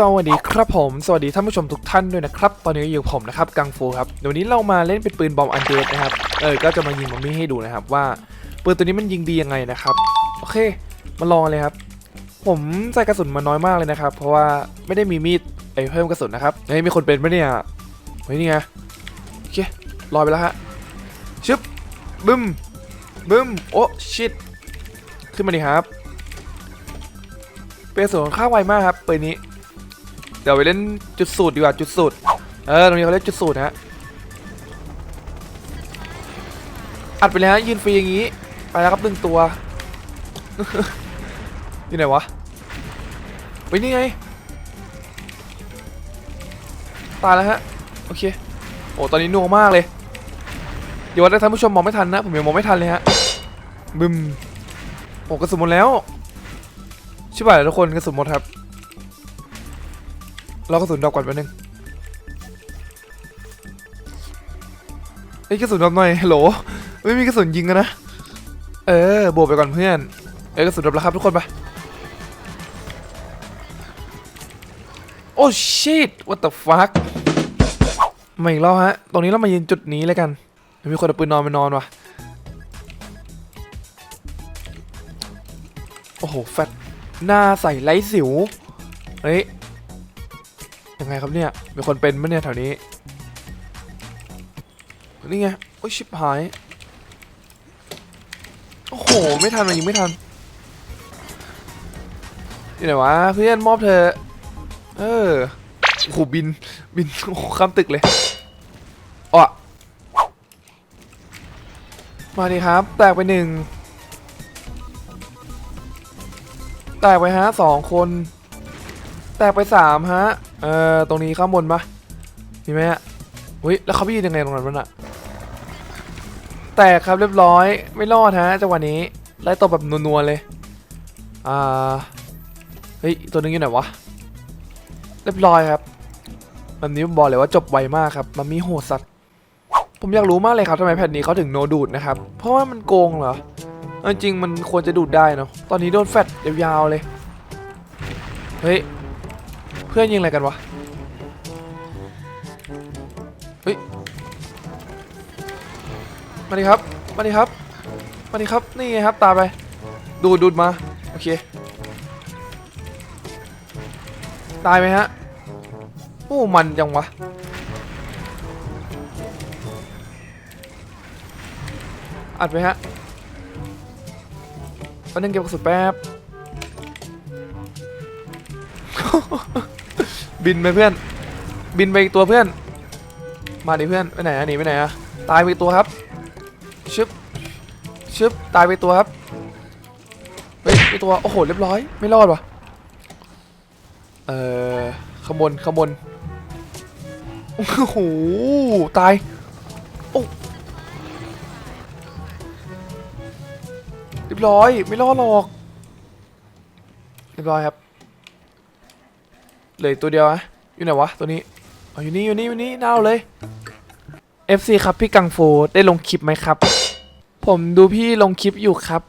สวัสดีครับผม สวัสดีท่านผู้ชมทุกท่านด้วยนะครับ ตอนนี้อยู่ผมนะครับกังฟูครับเดี๋ยวนี้เรามาเล่นเป็นปืนบอมอันเดดนะครับ เออ ก็จะมายิงมัมมี่ให้ดูนะครับว่าปืนตัวนี้มันยิงดียังไงนะครับ โอเค มาลองเลยครับ ผมใส่กระสุนมาน้อยมากเลยนะครับ เพราะว่าไม่ได้มีมีดไอเพิ่มกระสุนนะครับเฮ้ยมีคนเป็นปะเนี่ยเฮ้ยนี่ไงโอเคลอยไปแล้วฮะชึบบึ้มบึ้มโอ้ชิตขึ้นมาดิครับเป็นส่วนค่าไวมากครับปืนนี้ ดี๋ยวไปเล่นจุดสูตรดีกว่าจุดสูตรเออตรงนี้เขาเรียกจุดสูตรฮะอัดไปเลยฮะยืนฟรีอย่างนี้ ไปแล้วครับหนึ่งตัว อยู่ไหนวะไปนี่ไงตายแล้วฮะโอเคโอ้ตอนนี้นัวมากเลยเดี๋ยวว่าถ้าท่านผู้ชมมองไม่ทันนะผมยังมองไม่ทันเลยฮะบึมโอ้กระสุนหมดแล้วชิบหายแล้วทุกคนกระสุนหมดครับ เรากระสุนดอกก่อนแป๊บนึงไอ้ยกระสุนดอกหน่อยฮัลโหลไม่มีกระสุนยิงกันนะ เออบวกไปก่อนเพื่อน เอ้ยกระสุนดอกแล้วครับทุกคนไปโอ้ shit what the fuck มาอีกแล้วฮะ ตรงนี้เรามายืนจุดนี้เลยกัน มีคนเอาปืนนอนไปนอนวะโอ้โห แฟตหน้าใส่ไร้สิว เฮ้ย ยังไงครับเนี่ย มีคนเป็นมั้ยเนี่ยแถวนี้ นี่ไง โอ้ยชิบหาย โอ้โห ไม่ทันมันยิงไม่ทันอยู่ไหนวะเพื่อนมอบเธอ เออโอ้โหบิน บินโอ้ข้ามตึกเลยอะมาดิครับ แตกไปหนึ่งแตกไปฮะสองคน แตกไปสามฮะ เอ่อ ตรงนี้ข้างบนปะมีไหมฮะอุ้ย แล้วเขาไปยืนยังไงตรงนั้นวะน่ะ แตกครับเรียบร้อย ไม่รอดฮะจังหวะนี้ ไล่ตบแบบนัวๆเลย อ่า เฮ้ย ตัวนึงอยู่ไหนวะ เรียบร้อยครับแบบนี้ผมบอกเลยว่าจบไวมากครับ มันมีโหดสัตว์ ผมอยากรู้มากเลยครับทำไมแผ่นนี้เขาถึงโนดูดนะครับ เพราะว่ามันโกงเหรอ จริงๆมันควรจะดูดได้เนาะ ตอนนี้โดนแฟดยาวๆเลย เฮ้ย พื่อนยิงอะไรกันวะ เฮ้ย มาดิครับ มาดิครับ มาดิครับ นี่ไงครับ ตาไป ดูดดูดมา โอเค ตายไหมฮะ โอ้ มันจังวะ อัดไปฮะตอนนึงเก็บกระสุนแป๊บ บินไปเพื่อน บินไปอีกตัวเพื่อน มาดิเพื่อนไปไหนอะหนีไปไหนอะตายไปอีกตัวครับชึบชึบตายไปตัวครับเฮ้ยไปตัวโอ้โหเรียบร้อย ไม่รอดวะเอ่อขบวนขบวนโอ้โหตายโอ้เรียบร้อยไม่รอดหรอกเรียบร้อยครับ เหลือตัวเดียวอะอยู่ไหนวะตัวนี้อ๋ออยู่นี่อยู่นี่อยู่นี่น่าเอาเลย FC ครับพี่กังฟูได้ลงคลิปไหมครับ ผมดูพี่ลงคลิปอยู่ครับ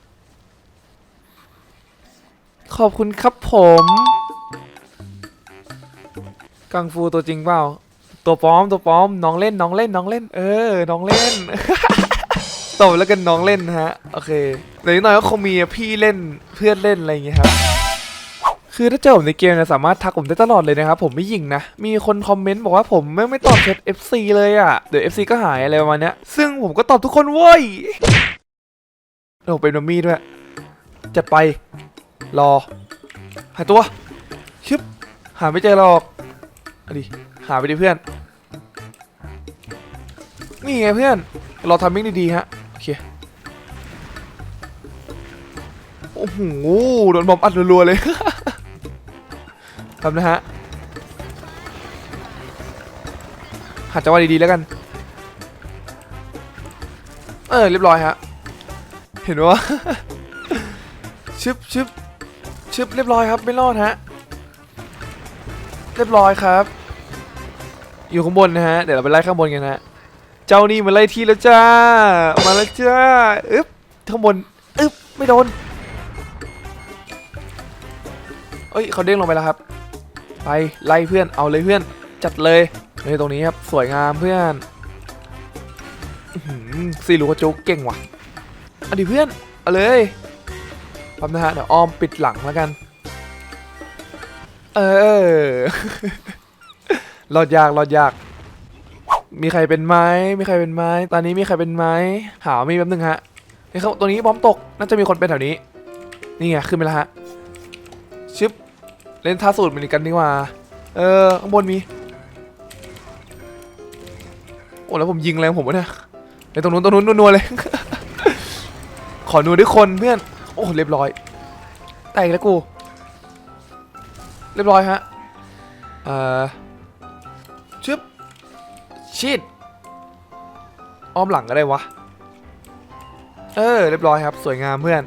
ขอบคุณครับผม กังฟูตัวจริงเปล่า ตัวปลอมตัวปลอมน้องเล่นน้องเล่นน้องเล่น เออ น้องเล่น ตบแล้วกันน้องเล่นนะฮะ โอเคเดี๋ยวนิดหน่อยก็คงมีพี่เล่นเพื่อนเล่นอะไรอย่างเงี้ยครับ คือถ้าเจอผมในเกมเนี่ยสามารถทักผมได้ตลอดเลยนะครับผมไม่ยิงนะ มีคนคอมเมนต์บอกว่าผมไม่ไม่ตอบแชท FC เลยอะ่ะ เดี๋ยว FC ก็หายอะไรประมาณเนี้ย ซึ่งผมก็ตอบทุกคนเว้ยโอ้เป็นมัมมี่ด้วยจัดไป รอ หายตัว ชึบ หาไม่เจอหรอกเอดิหาไปดิเพื่อน นี่ไงเพื่อนเราทำมิ่งดีๆฮะ โอเค โอ้โห โดนบอมอัดรัวๆเลย ทำนะฮะหาจังหวะดีๆแล้วกัน เออเรียบร้อยฮะ เห็นวะชึบชึบชึบเรียบร้อยครับ ไม่รอดฮะ เรียบร้อยครับ อยู่ข้างบนนะฮะ เดี๋ยวเราไปไล่ข้างบนกันฮะ เจ้านี่มาไล่ที่แล้วจ้า มาแล้วจ้า อึ๊บ ข้างบน อึ๊บ ไม่โดนเอ้ยเขาเด้งลงไปแล้วครับ ไปไล่เพื่อนเอาเลยเพื่อนจัดเลยเฮ้ยตรงนี้ครับสวยงามเพื่อนอื้อหือซีลูกระจุกเก่งว่ะอันดีเพื่อนเอาเลยแป๊บนะฮะเดี๋ยวอ้อมปิดหลังแล้วกัน เออรอดยากรอดยาก มีใครเป็นไหมมีใครเป็นไหมตอนนี้มีใครเป็นไหมหามีแป๊บนึงฮะเฮ้ยเขาตัวนี้บอมตกน่าจะมีคนเป็นแถวนี้ นี่ไงขึ้นไปแล้วฮะชึบ เล่นท่าสูตรเหมือนกันดีกว่า เออข้างบนมี โอ้แล้วผมยิงแรงผมวะเนี่ยไอ้ตรงนู้นตรงนู้นนัวๆเลย ขอนัวด้วยคนเพื่อน โอ้เรียบร้อยแตกแล้วกู เรียบร้อยฮะ เอ่อชึบชิดอ้อมหลังก็ได้วะ เออ เรียบร้อยครับ สวยงามเพื่อน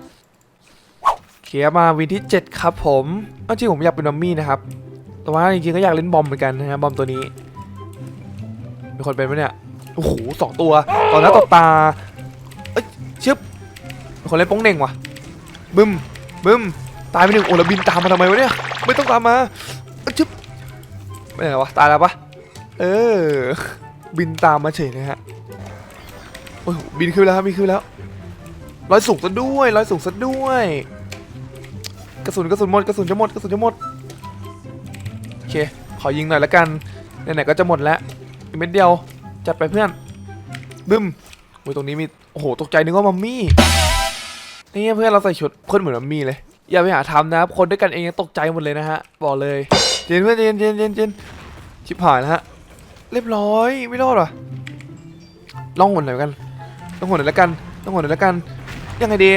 เขียมาวินที่ 7 ครับผมเอาจริงผมอยากเป็นมัมมี่นะครับ แต่ว่าจริงๆก็อยากเล่นบอมเหมือนกันนะครับบอมตัวนี้ มีคนเป็นไหมเนี่ย โอ้โหสองตัวต่อหน้าต่อตา เอ้ยชึบมีคนเล่นป้องเน่งว่ะ บึ้ม บึ้ม ตายไปหนึ่งโอ้แล้วบินตามมาทำไมวะเนี่ย ไม่ต้องตามมาเอ้ยชึบไม่ไหนวะ ตายแล้วปะเออ บินตามมาเฉยนะฮะ โอ้ยบินขึ้นแล้วครับบินขึ้นแล้วลอยสูงซะด้วยลอยสูงซะด้วย ระสุนกระสุนหมดกระสุนจะหมดกระสุนจะหมดโอเคขอยิงหน่อยละกันไหนๆก็จะหมดแล้วอีกเม็ดเดียวจัดไปเพื่อนบึ้มโอ้ยตรงนี้มีโอ้โหตกใจนึกว่ามัมมี่นี่เพื่อนเราใส่ชุดเพื่อนเหมือนมัมมี่เลยอย่าไปหาทำนะครับคนด้วยกันเองยังตกใจหมดเลยนะฮะบอกเลยเจนเพื่อนเจนเจนเจนเจนชิบหายแล้วฮะเรียบร้อยไม่รอดว่ะลองหนหน่อยกันลองหนหน่อยล้วกันลองหนหน่อยล้วกันยังไงดี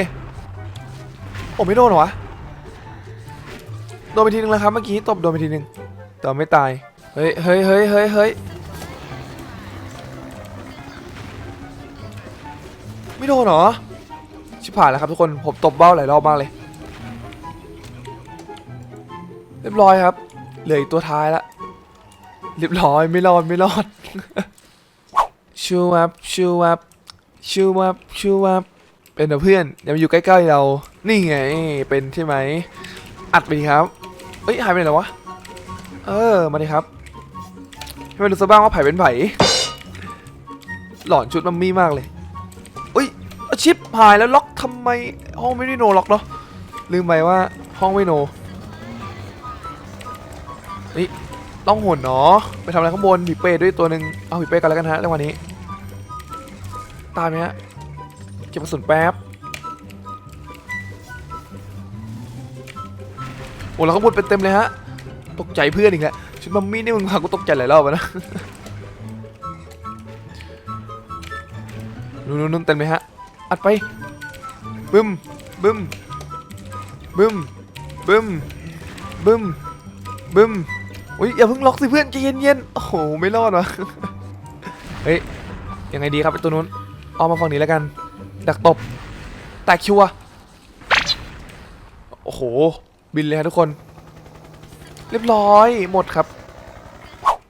โอ้ไม่โดนหรอวะ โดนไปทีนึงแล้วครับเมื่อกี้ตบโดนไปทีนึงแต่ไม่ตาย เฮ้ยเฮ้ยเฮ้ยเฮ้ยเฮ้ยไม่โดนเหรอ ชิบหายแล้วครับทุกคน ผมตบเบ้าหลายรอบมากเลย เรียบร้อยครับ เหลืออีกตัวท้ายละ เรียบร้อยไม่รอดไม่รอด ชูวับชูวับชูวับชูวับเป็นเหรอเพื่อนอย่ามาอยู่ใกล้ๆเรา นี่ไง เป็นใช่ไหม อัดไปดีครับ เอ้ยหายไปไหนแล้ววะ เออ มาดิครับให้มันรู้ซะบ้างว่าไผ่เป็นไผ่หลอนชุดมัมมี่มากเลยอุ้ยอาชิปหายแล้วล็อกทำไมห้องไม่ได้โนล็อกเนาะลืมไปว่าห้องไม่โนนี่ต้องหนเนาะไปทำอะไรข้างบนผีเปรตด้วยตัวหนึ่งเอาผีเปรตกันแล้วกันฮะในวันนี้ ตามไหมฮะเก็บกระสุนแป๊บ โอ้แล้วข้างบนเป็นเต็มเลยฮะ ตกใจเพื่อนอีกแล้วชุดมัมมี่นี่มึงพากูตกใจหลายรอบแล้วนะนู่นนู่นเต็มเลยฮะ อัดไป บึ้ม บึ้ม บึ้ม บึ้ม บึ้ม บึ้มอุ้ยอย่าเพิ่งล็อกสิเพื่อนใจเย็นๆโอ้โหไม่รอดวะเฮ้ยยังไงดีครับไอตัวนู้นเอามาฝั่งนี้แล้วกัน ดักตบแตกชัวโอ้โห บินเลยครับทุกคน เรียบร้อยหมดครับ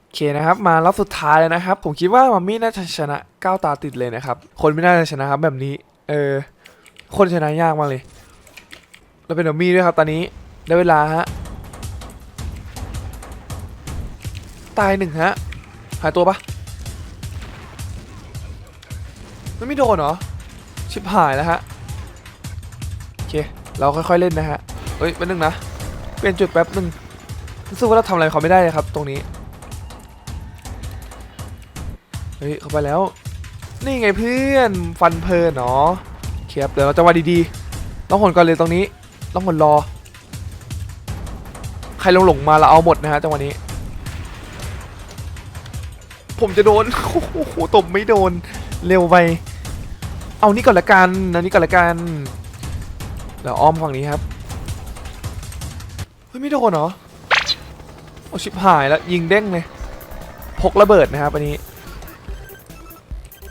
โอเคนะครับ มารอบสุดท้ายเลยนะครับ ผมคิดว่ามัมมี่น่าจะชนะก้าวตาติดเลยนะครับ คนไม่น่าจะชนะครับแบบนี้ เออ คนชนะยากมากเลยแล้วเป็นมัมมี่ด้วยครับ ตอนนี้ได้เวลาฮะตายหนึ่งฮะหายตัวปะมันไม่โดนเหรอชิบหายแล้วฮะโอเค เราค่อยๆเล่นนะฮะ ฮ้ยแป๊บนึงนะ เปลี่ยนจุดแป๊บนึงรู้สึกว่าเราทำอะไรเขาไม่ได้เลยครับ ตรงนี้ เฮ้ยเข้าไปแล้ว นี่ไงเพื่อน ฟันเพลินเนาะเคียบเดี๋ยวเราจะว่าดีๆต้องหนก่อนเลยตรงนี้ ต้องหนรอ ใครลงหลงมาเราเอาหมดนะฮะจังหวะนี้ ผมจะโดน โอ้โหตบไม่โดน เร็วไป เอานี่ก่อนละกันอันนี้ก่อนละกันเดี๋ยวอ้อมฝั่งนี้ครับ ฮ้ยไม่โดนเหรอ โอ้ชิบหายแล้วยิงเด้งเลย พกระเบิดนะครับอันนี้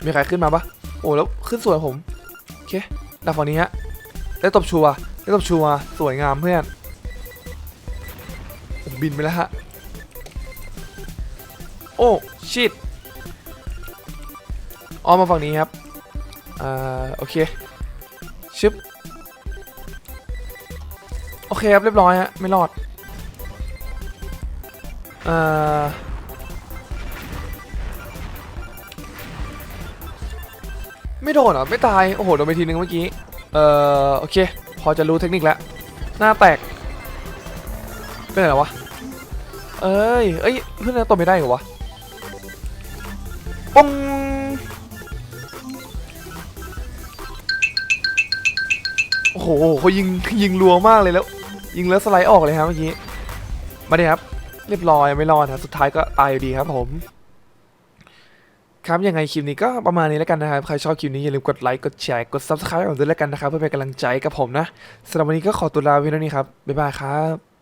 มีใครขึ้นมาปะโอ้แล้วขึ้นสวยผม โอเคดักฝั่งนี้ฮะ ได้ตบชัวร์ได้ตบชัวร์สวยงามเพื่อนผมบินไปแล้วฮะ โอ้ชิดอ้อมมาฝั่งนี้ครับ อ่าโอเค ชึบ เคครับเรียบร้อยฮะไม่รอดเอ่อไม่โดนเหรอไม่ตาย โอ้โหโดนไปทีนึงเมื่อกี้เอ่อโอเค พอจะรู้เทคนิคแล้ว หน้าแตก เป็นไงวะ เอ้ยเอ้ยเพื่อนตัวไม่ได้เหรอวะปงโอ้โหเขายิงยิงรัวมากเลยแล้ว ยิงแล้วสไลด์ออกเลยครับเมื่อกี้ มาดิครับ เรียบร้อยไม่รอดนะสุดท้ายก็ตายอยู่ดีครับผม ครับยังไงคลิปนี้ก็ประมาณนี้แล้วกันนะครับ ใครชอบคลิปนี้อย่าลืมกดไลค์ กดแชร์ กด subscribe ผมด้วยแล้วกันนะครับ เพื่อเป็นกำลังใจกับผมนะสำหรับวันนี้ก็ขอตัวลาไปแล้วนี่ครับ บ๊ายบายครับ